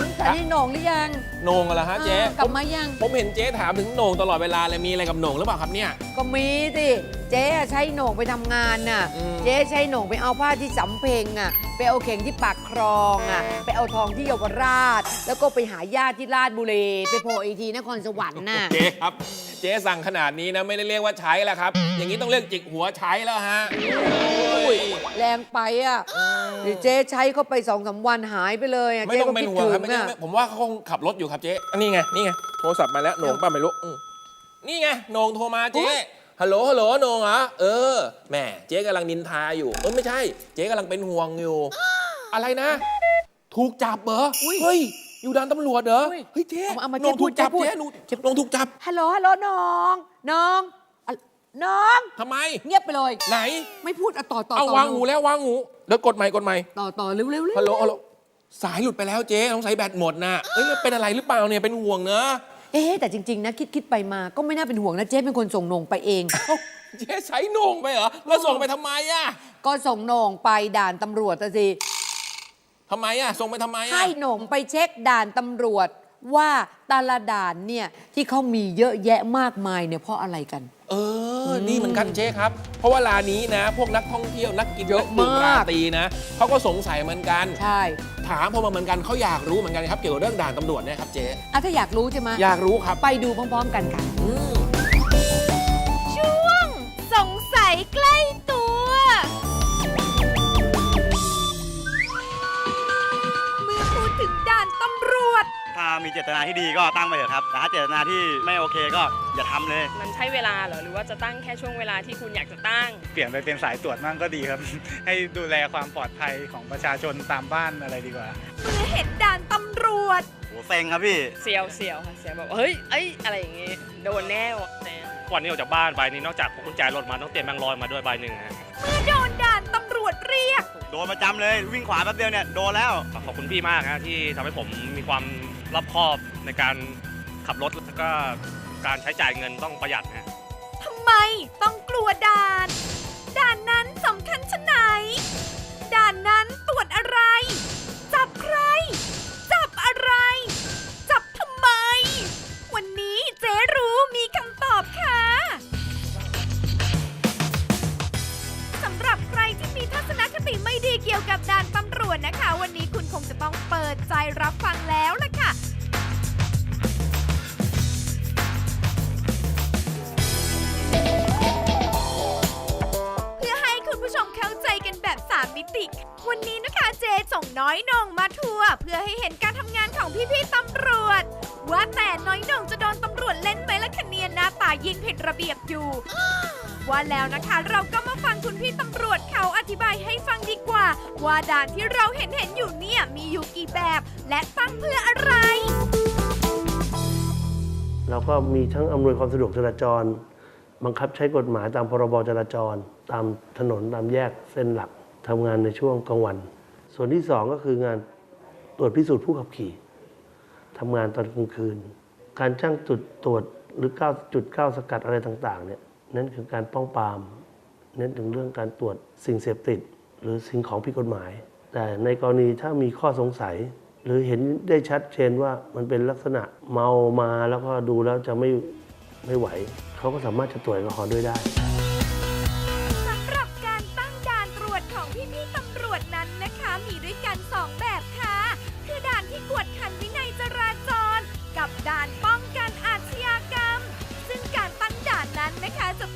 Sam. นฉันให้โหน่งหรือยังโหน่งเหรอฮะเจ๊ออกลับมายัง ผมเห็นเจ๊ถามถึงโหน่งตลอดเวลาเลยมีอะไรกับโหน่งหรือเปล่าครับเนี่ย ก็มีสิเจ๊อะใช้โหน่งไปทำงานน่ะ อืม เจ๊ใช้โหน่งไปเอาผ้าที่สำเพ็งอะ ไปเอาเข่งที่ปากคลองอะ ไปเอาทองที่เยาวราช แล้วก็ไปหาญาติที่ราชบุรีไปโพอีทีนครสวรรค์น่ะ เจ๊ครับ เจ๊สั่งขนาดนี้นะไม่ได้เรียกว่าใช้แล้วครับ อย่างนี้ต้องเรียกจิกหัวใช้แล้วฮะอุ้ย แรงไปอะเดี๋ยวเจ๊ใช้เข้าไปสองสามวันหายไปเลยอะไม่เจ๊ต้องก็เป็นคิดห่วงถึครับงไม่ต้องอะผมว่าเขาคงขับรถอยู่ครับเจ๊อันนี้ไงนี่ไงโทรศัพท์มาแล้วโหน่งป้าไม่รู้อืมนี่ไงโหน่งโทรมาเจ๊ฮัลโหลฮัลโหลโหน่งเหรอเออแหมเจ๊กำลังนินทาอยู่เออไม่ใช่ เจ๊กำลังเป็นห่วงอยู่ อะไรนะ ถูกจับเหรอเฮ้ยอยู่ด่านตำรวจเหรอเฮ้ยเจ๊เอามาโหน่งถูกจับเจ๊พูด เจ๊หนูโหน่งถูกจับฮัลโหลฮัลโหลน้องน้องอะน้อง ทำไม เงียบไปเลย ไหน ไม่พูดอะต่อต่อเอาต่อวางหูแล้ววางหูเดี๋ยวกดใหม่กดใหม่ต่อต่อเร็วเร็วเร็วฮัลโหลฮัลโหล สายหลุดไปแล้วเจ๊ต้องใส่แบตหมดนะเอ้ยแล้วเป็นอะไรหรือเปล่าเนี่ยเป็นห่วงเนอะเอ๊ะแต่จริง ๆ นะ คิดคิดไปมาก็ไม่น่าเป็นห่วงนะเจ๊เป็นคนส่งโหน่งไปเอง เอ้าเจ๊ใช้โหน่งไปเหรอแล้วส่งไปทำไมอะก็ส่งโหน่งไปด่านตำรวจอะสิทำไมอะส่งไปทำไมอะให้โหน่งไปเช็คด่านตำรวจว่าแตละด่านเนี่ยที่เขามีเยอะแยะมากมายเนี่ยเพราะอะไรกัน เออนี่เหมือนกันเจ๊ครับ เพราะว่าร้านนี้นะ พวกนักท่องเที่ยวนักกินเยอะนัดื่มากราตรีนะเขาก็สงสัยเหมือนกัน ใช่ ถามพอมาเหมือนกันเขาอยากรู้เหมือนกันครับเกี่ยวกับเรื่องด่านตำรวจเนี่ยครับเจ๊อะถ้าอยากรู้ใช่ไหมอยากรู้ครับ ไปดูพร้อมๆกันค่ะ ตนาที่ดีก็ตั้งไปเถอะครับ แต่ถ้าเจตนาที่ไม่โอเคก็อย่าทำเลย มันใช้เวลาเหรอ หรือว่าจะตั้งแค่ช่วงเวลาที่คุณอยากจะตั้ง เปลี่ยนไปเป็นสายตรวจมั่งก็ดีครับ ให้ดูแลความปลอดภัยของประชาชนตามบ้านอะไรดีกว่าเมื่อเห็นด่านตำรวจโหเซ็งครับพี่ เสียวเสียวค่ะ เสียวแบบเฮ้ยเอ้ยอะไรอย่างงี้ โดนแน่วะเนี่ยก่อนที่ออกจากบ้านไปนี่นอกจากพกกุญแจรถมาต้องเตรียมแบงค์ร้อยมาด้วยใบหนึ่งนะเมื่อโดนด่านตำรวจเรียก โดนประจำเลยวิ่งขวาแป๊บเดียวเนี่ยโดนแล้ว ขอบคุณพี่มากนะที่ทำให้ผมมีความ รอบคอบในการขับรถแล้วก็การใช้จ่ายเงินต้องประหยัดนะทำไมต้องกลัวด่าน ด่านนั้นิติ วันนี้นะคะเจส่งน้อยนงมาทัวร์เพื่อให้เห็นการทำงานของพี่ๆตำรวจ ว่าแต่น้อยนงจะโดนตำรวจเล่นไหมล่ะคะเนียหน้าตายิงผิดระเบียบอยู่ ว่าแล้วนะคะเราก็มาฟังคุณพี่ตำรวจเขาอธิบายให้ฟังดีกว่า ว่าด่านที่เราเห็นเห็นอยู่เนี่ยมีอยู่กี่แบบ และตั้งเพื่ออะไร เราก็มีทั้งอำนวยความสะดวกจราจร บังคับใช้กฎหมายตามพรบจราจร ตามถนนตามแยกเส้นหลัก ทำงานในช่วงกลางวัน ส่วนที่สองก็คืองานตรวจพิสูจน์ผู้ขับขี่ทำงานตอนกลางคืน การจ้างจุดตรวจหรือ9จุด9สกัดอะไรต่างๆเนี่ยนั่นคือการป้องปรามเน้นถึงเรื่องการตรวจสิ่งเสพติด หรือสิ่งของผิดกฎหมาย แต่ในกรณีถ้ามีข้อสงสัย หรือเห็นได้ชัดเจนว่ามันเป็นลักษณะเมามาแล้วก็ดูแล้วจะไม่ไม่ไหว เขาก็สามารถจะตรวจแอลกอฮอล์ด้วยได้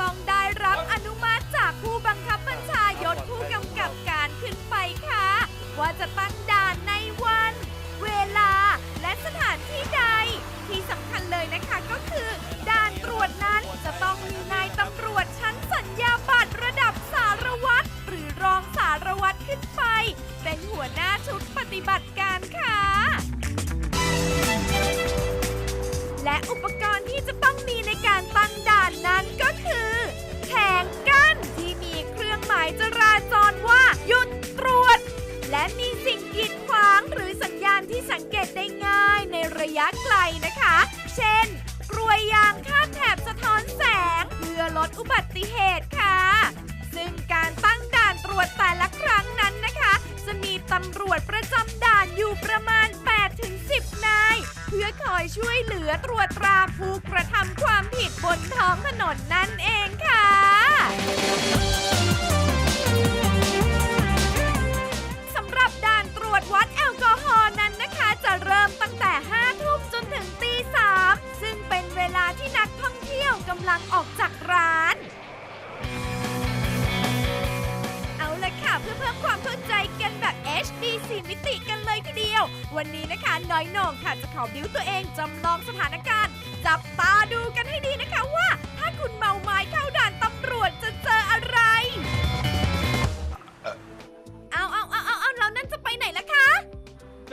ต้องได้รับอนุมัติจากผู้บังคับบัญชายศผู้กำกับการขึ้นไปค่ะ ว่าจะตั้งด่านในวัน เวลาและสถานที่ใด ที่สำคัญเลยนะคะก็คือด่านตรวจนั้นจะต้องมีนายตำรวจชั้นสัญญาบัตรระดับสารวัตรหรือรองสารวัตรขึ้นไป เป็นหัวหน้าชุดปฏิบัติการค่ะและอุปกรณ์ที่จะต้องมีในการ ได้ง่ายในระยะไกลนะคะ เช่น กลวยยางคาดแถบสะท้อนแสง เพื่อลดอุบัติเหตุค่ะ ซึ่งการตั้งด่านตรวจแต่ละครั้งนั้นนะคะ จะมีตำรวจประจำด่านอยู่ประมาณ 8-10อคอยช่วยเหลือตรวจตราผู้กระทำความผิดบนท้องถนนนั่นเองค่ะสำหรับด่านตรวจวัดแอ ตั้งแต่ 5 ทุ่มจนถึงตีสามซึ่งเป็นเวลาที่นักท่องเที่ยวกำลังออกจากร้าน เอาละค่ะเพื่อเพิ่มความเข้าใจกันแบบ HD 4มิติกันเลยทีเดียว วันนี้นะคะน้อยโหน่งค่ะจะขอบิ้วตัวเองจำลองสถานการณ์ จับตาดูกันให้ดีนะคะ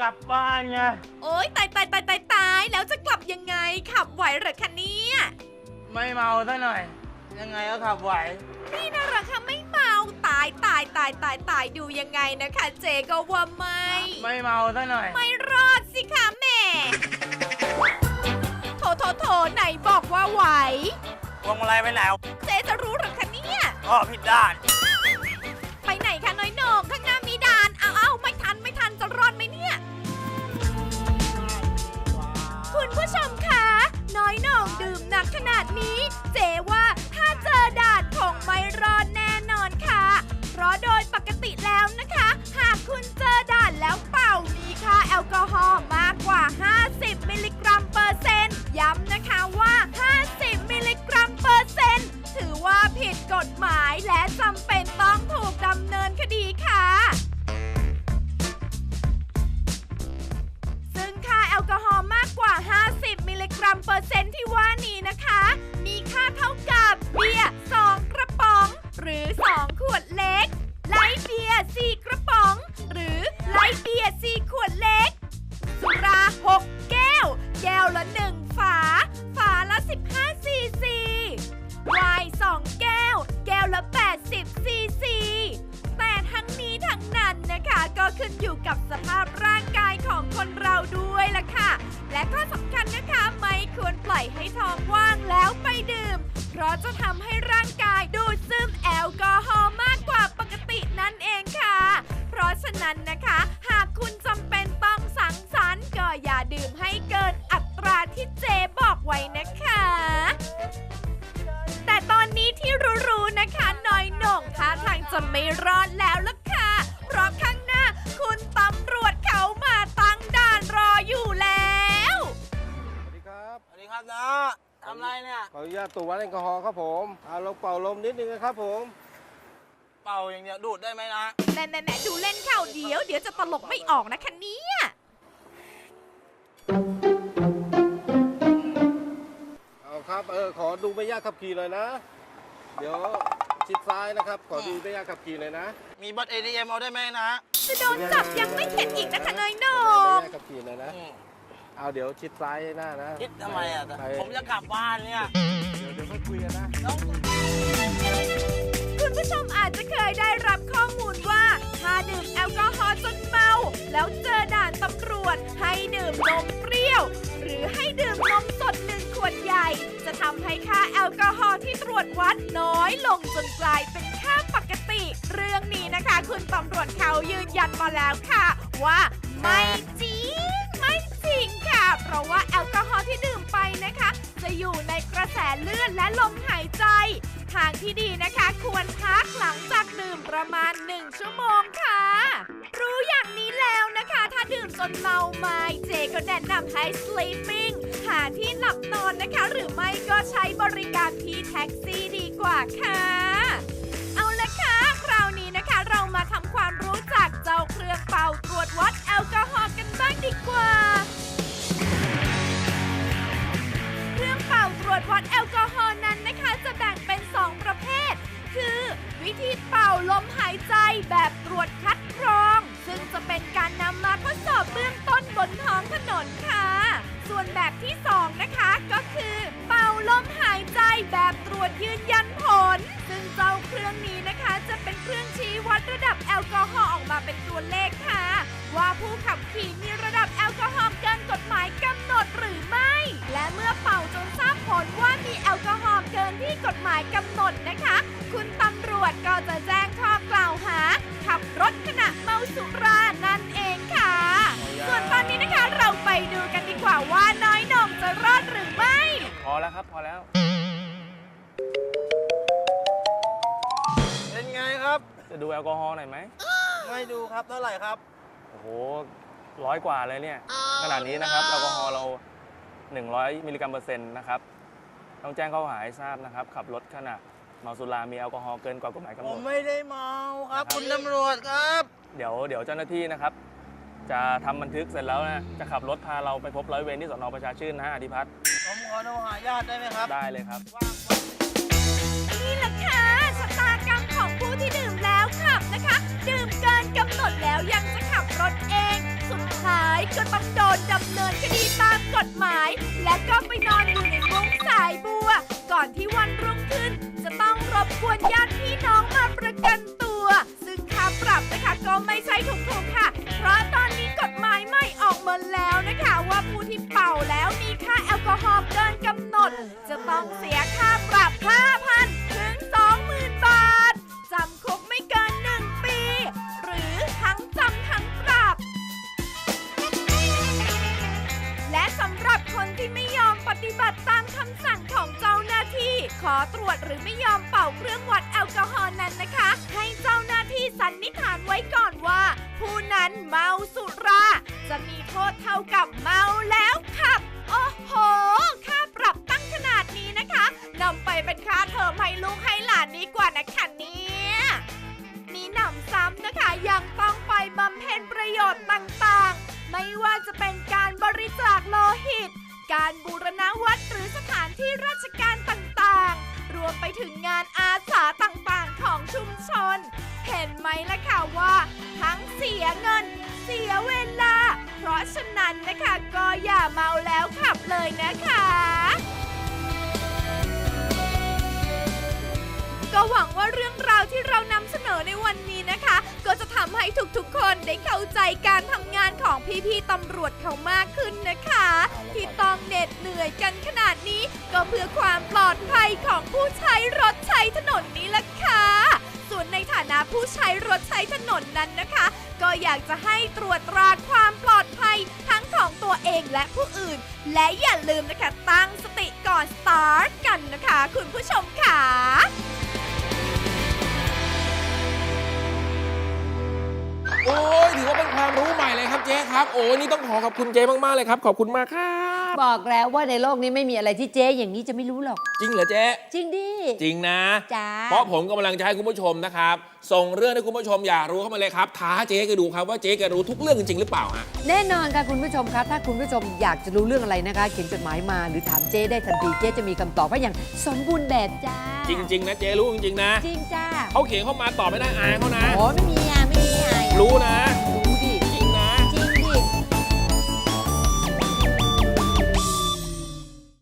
กลับบ้านไงโอ๊ยตายตายตายตายตายแล้วจะกลับยังไงขับไหวเหรอคะเนี่ยไม่เมาซะหน่อย ยังไงก็ขับไหวนี่นะเหรอคะไม่เมาตายตายตายตายตายดูยังไงนะคะ เจก็ว่าไม่ ไม่เมาซะหน่อย ไม่รอดสิคะแหม่โถโถโถไหนบอกว่าไหว พวงมาลัยไปไหนเจจะรู้เหรอคะเนี่ย อ๋อผิดด้าน 15 ซีซีไวน์2แก้ว แก้วละ 80 ซีซี แต่ทั้งนี้ทั้งนั้นนะคะ ก็ขึ้นอยู่กับสภาพร่างกายของคนเราด้วยล่ะค่ะ และข้อสำคัญนะคะไม่ควรปล่อยให้ท้องว่างแล้วไปดื่ม เพราะจะทำให้ร่างกายดูดซึมแอลกอฮอล์มากกว่าปกตินั่นเองค่ะ เพราะฉะนั้นนะคะ หากคุณจำเป็นต้องสังสรรค์ก็อย่าดื่มให้เกินอัตราที่เจบ ไว้นะคะ แต่ตอนนี้ที่รู้ๆนะคะน้อยโหน่งท่าทางจะไม่รอดแล้วล่ะค่ะ เพราะข้างหน้าคุณตำรวจเขามาตั้งด่านรออยู่แล้ว สวัสดีครับสวัสดีครับนะทำไรเนี่ยขออนุญาตตรวจวัดแอลกอฮอล์ครับผมเอาลงเป่าลมนิดนึงนะครับผมเป่าอย่างเดียวดูดได้ไหมนะแน่แน่ๆๆดูเล่นข่าวเดียว เดี๋ยวจะตลกไม่ออกนะคะเนี่ย เอาครับเออขอดูใบญาตขับขี่เลยนะ เดี๋ยวชิดซ้ายนะครับ ขอดูใบญาตขับขี่เลยนะมีบัตร ATM เอาได้ไหมนะจะโดนจับยังไม่เข็ดอีกนะคะน้อยโหน่ใบงญาตขับขี่เลยนะ เอาเดี๋ยวชิดซ้ายหน้านะคิดทำไมอะไปผมจะกลับบ้านเนี่ยเดี๋ยวเดี๋ยวค่อยคุยกันนะคุณผู้ชมอาจจะเคยได้รับข้อมูลว่าถ้าดื่มแอลกอฮอล์จนเมา แล้วเจอด่านตำรวจให้ดื่มนมเปรี้ยว หรือให้ดื่มนมสดหนึ่งขวดใหญ่ จะทำให้ค่าแอลกอฮอล์ที่ตรวจวัดน้อยลงจนกลายเป็นค่าปกติ เรื่องนี้นะคะ คุณตำรวจเขายืนยันมาแล้วค่ะ ว่าไม่จริงไม่จริงค่ะ เพราะว่าแอลกอฮอล์ที่ดื่มไปนะคะ จะอยู่ในกระแสเลือดและลมหายใจทางที่ดีนะคะ ควรพักหลังจากดื่มประมาณ 1 ชั่วโมงค่ะ รู้อย่างนี้แล้วนะคะ ถ้าดื่มจนเมาไม้เจก็แนะนำให้ sleeping หาที่หลับนอนนะคะ หรือไม่ก็ใช้บริการที่แท็กซี่ดีกว่าค่ะ ลกอฮอล์ออกมาเป็นตัวเลขค่ะ ว่าผู้ขับขี่มีระดับแอลกอฮอล์เกินกฎหมายกำหนดหรือไม่ และเมื่อเป่าจนทราบผลว่ามีแอลกอฮอล์เกินที่กฎหมายกำหนดนะคะ คุณตำรวจก็จะแจ้งข้อกล่าวหา ขับรถขณะเมาสุรานั่นเองค่ะ ส่วนตอนนี้นะคะเราไปดูกันดีกว่าว่าน้อยโหนครับพอแล้วเป็น จะดูแอลกอฮอล์หน่อยไหม ไม่ดูครับเท่าไหร่ครับ โอ้โหร้อยกว่าเลยเนี่ย ขนาดนี้นะครับแอลกอฮอล์เรา 100 มิลลิกรัมเปอร์เซ็นต์นะครับ ต้องแจ้งข้อหาให้ทราบนะครับ ขับรถขณะเมาสุรา มีแอลกอฮอล์เกินกว่ากฎหมายกำหผนมด ไม่ได้เมาครับคุณตำรวจครับ เดี๋ยวเดี๋ยวเจ้าหน้าที่นะครับ จะทำบันทึกเสร็จแล้วนะ จะขับรถพาเราไปพบร้อยเวรที่สนประชาชื่นนะฮะอธิพัฒน์ผมขอโทรหาญาติได้ไหมครับได้เลยครับนี่ กินกำหนดแล้วยังจะขับรถเอง สุดท้ายก็ต้องโดนดำเนินคดีตามกฎหมาย และก็ไปนอนอยู่ในมุ้งสายบัว ก่อนที่วันรุ่งขึ้น จะต้องรบกวนญาติพี่น้องมาประกันตัว ซึ่งค่าปรับนะคะก็ไม่ใช่ถูกๆค่ะ เพราะตอนนี้กฎหมายใหม่ออกมาแล้วนะคะ ว่าผู้ที่เป่าแล้วมีค่าแอลกอฮอล์เกินกำหนด จะต้องเสียค่าปรับ5,000 ขอตรวจหรือไม่ยอมเป่าเครื่องวัดแอลกอฮอล์นั้นนะคะ ให้เจ้าหน้าที่สันนิษฐานไว้ก่อนว่า ผู้นั้นเมาสุรา จะมีโทษเท่ากับเมาแล้วขับ โอ้โห ค่าปรับตั้งขนาดนี้นะคะนำไปเป็นค่าเทอมให้ลูกให้หลานดีกว่านะคะเนี่ยมีหนำซ้ำนะคะยังต้องไปบำเพ็ญประโยชน์ต่างๆ ไม่ว่าจะเป็นการบริจาคโลหิต การบูรณะวัดหรือสถานที่ราชการต่างๆร วมไปถึงงานอาสาต่างๆของชุมชน เห็นไหมล่ะค่ะว่า ทั้งเสียเงิน เสียเวลา เพราะฉะนั้นนะคะก็อย่าเมาแล้วขับเลยนะคะก็หวังว่าเรื่องราวที่เรานำเสนอในวันนี้นะคะ ก็จะทำให้ทุกๆคนได้เข้าใจการทำงานของพี่ๆตำรวจ เขามากขึ้นนะคะ ที่ต้องเหน็ดเหนื่อยกันขนาดนี้ก็เพื่อความปลอดภัยของผู้ใช้รถใช้ถนนนี้ล่ะค่ะส่วนในฐานะผู้ใช้รถใช้ถนนนั้นนะคะ ก็อยากจะให้ตรวจตราความปลอดภัยทั้งของตัวเองและผู้อื่น และอย่าลืมนะคะตั้งสติก่อนสตาร์ทกันนะคะ คุณผู้ชมค่ะ โอ้ยถือว่าเป็นความรู้ใหม่เลยครับเจ๊ครับ โอ้ยนี่ต้องขอขอบคุณเจ๊มากๆเลยครับ ขอบคุณมากครับบอกแล้วว่าในโลกนี้ไม่มีอะไรที่เจ๊อย่างนี้จะไม่รู้หรอก จริงเหรอเจ๊จริงดิ จริงนะจ้า เพราะผมกำลังจะให้คุณผู้ชมนะครับ ส่งเรื่องให้คุณผู้ชมอยากรู้เข้ามาเลยครับท้าเจ๊แกดูครับว่าเจ๊แกรู้ทุกเรื่องจริงๆหรือเปล่าฮะ แน่นอนค่ะคุณผู้ชมครับถ้าคุณผู้ชมอยากจะรู้เรื่องอะไรนะคะ เขียนจดหมายมาหรือถามเจ๊ได้ทันทีเจ๊จะมีคำตอบให้อย่างสมบูรณ์แบบจ้าจริง ๆ นะเจ๊รู้จริงๆนะ จริงจ้าเขาเขียนเข้ามาตอบไม่ได้อายเขานะโอ้ไม่มีอะไม่มีอะ รู้นะ